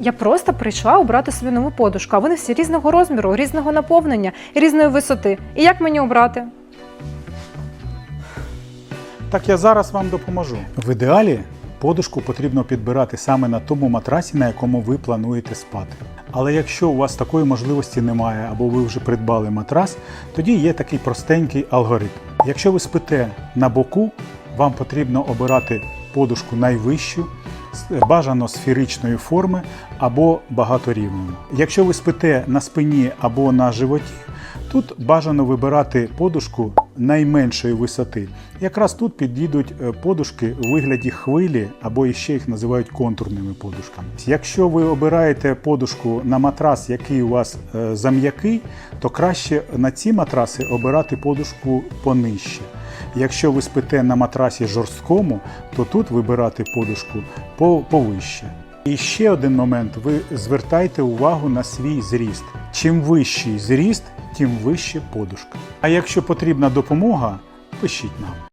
Я просто прийшла обрати собі нову подушку, а вони всі різного розміру, різного наповнення і різної висоти. І як мені обрати? Так я зараз вам допоможу. В ідеалі подушку потрібно підбирати саме на тому матрасі, на якому ви плануєте спати. Але якщо у вас такої можливості немає або ви вже придбали матрас, тоді є такий простенький алгоритм. Якщо ви спите на боку, вам потрібно обирати подушку найвищу, бажано сферичної форми або багаторівневу. Якщо ви спите на спині або на животі, Тут бажано вибирати подушку найменшої висоти. Якраз тут підійдуть е, подушки у вигляді хвилі, або іще їх називають контурними подушками. Якщо ви обираєте подушку на матрас, який у вас е, зам'який, то краще на ці матраси обирати подушку понижче. Якщо ви спите на матрасі жорсткому, то тут вибирати подушку по- повище. І ще один момент: ви звертайте увагу на свій зріст. Чим вищий зріст, тим вище подушка. А якщо потрібна допомога, пишіть нам.